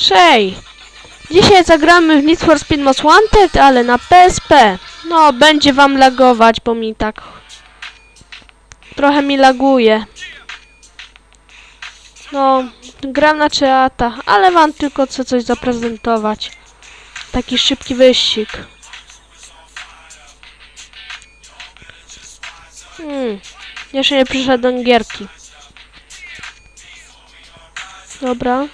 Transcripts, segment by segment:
Trzej. Dzisiaj zagramy w Need for Speed Most Wanted, ale na PSP. No, będzie wam lagować, bo mi tak... Trochę mi laguje. No, gram na Cheata, ale wam tylko chcę coś zaprezentować. Taki szybki wyścig. Hmm, jeszcze nie przyszedłem gierki. Dobra.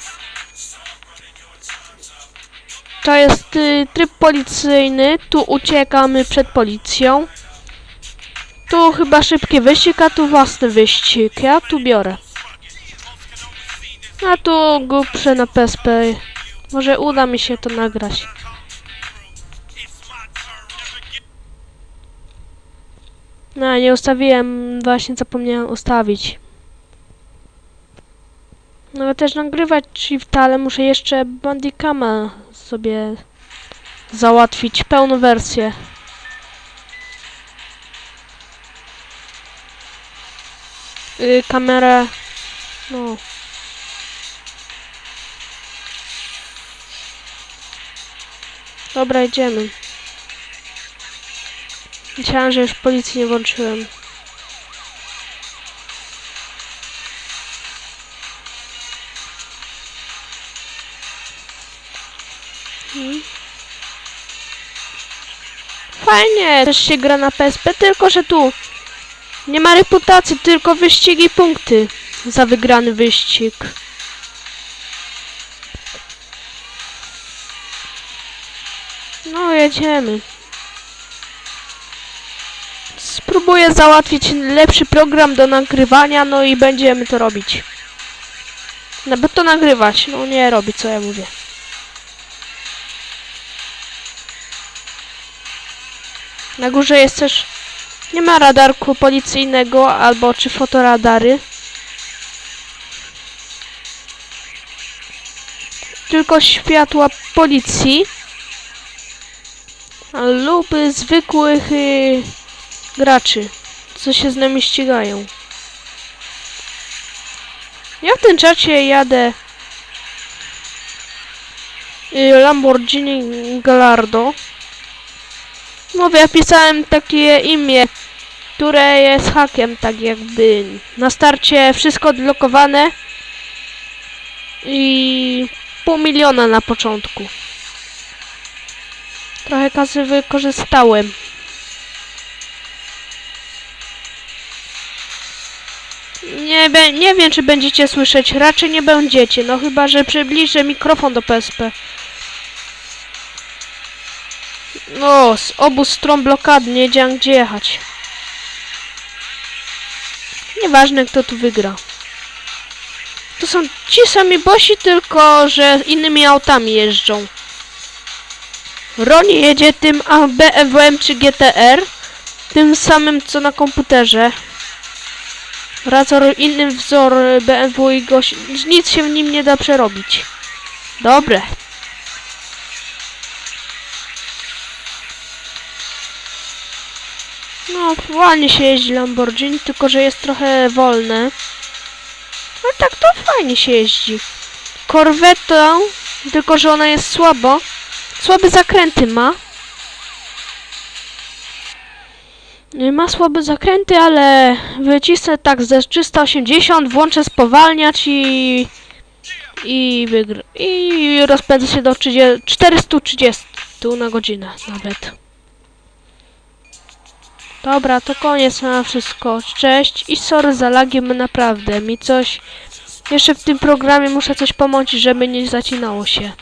To jest y, tryb policyjny. Tu uciekamy przed policją. Tu chyba szybki wyścig, a tu własny wyścig. Ja tu biorę. A tu głupsze na PSP. Może uda mi się to nagrać. No, nie ustawiłem, właśnie zapomniałem ustawić. No też nagrywać shifta, ale muszę jeszcze Bandicama sobie załatwić pełną wersję. Yy, kamerę, no. Dobra, idziemy. Myślałem, że już policji nie włączyłem. Mhm. Fajnie, też się gra na PSP, tylko że tu nie ma reputacji, tylko wyścigi i punkty za wygrany wyścig. No, jedziemy. Spróbuję załatwić lepszy program do nagrywania, no i będziemy to robić. Nawet to nagrywać, no nie robić, co ja mówię. Na górze jest też... Nie ma radarku policyjnego albo czy fotoradary. Tylko światła policji. Lub zwykłych y, graczy, co się z nami ścigają. Ja w tym czacie jadę y, Lamborghini Gallardo. Mówię, ja pisałem takie imię, które jest hakiem, tak jakby na starcie wszystko odblokowane i pół miliona na początku. Trochę kasy wykorzystałem. Nie, nie wiem, czy będziecie słyszeć. Raczej nie będziecie. No chyba, że przybliżę mikrofon do PSP. No, z obu stron blokady nie wiedziałem gdzie jechać. Nieważne kto tu wygra. To są ci sami bosi, tylko że innymi autami jeżdżą. Roni jedzie tym BMW czy GTR, tym samym co na komputerze. Razor inny wzór BMW i goś... nic się w nim nie da przerobić. Dobre. No, ładnie się jeździ Lamborghini, tylko że jest trochę wolne. No tak to fajnie się jeździ. Corvetto, tylko że ona jest słabo. Słabe zakręty ma. Y, Ma słabe zakręty, ale wycisnę tak ze 380, włączę spowalniacz i... I wygr... I rozpędzę się do 30, 430 na godzinę nawet. Dobra, to koniec na wszystko. Cześć i sorry za lagiem, naprawdę. Mi coś... Jeszcze w tym programie muszę coś pomącić, żeby nie zacinało się.